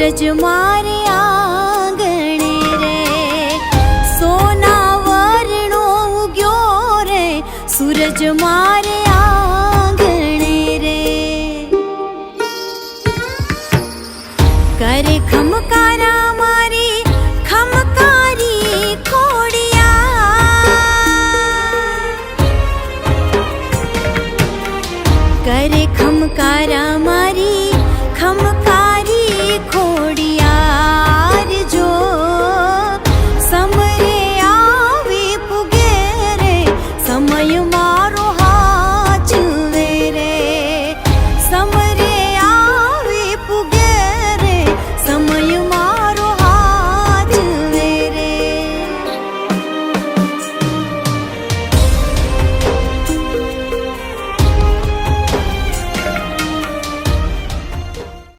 સૂરજ મારે આંગણે રે. સોના વરણો ઉગ્યો રે, સૂરજ મારે આંગણે રે. કરે ખમકારા મારી ખમકારી ખોડિયા. કરે ખમકારા મારી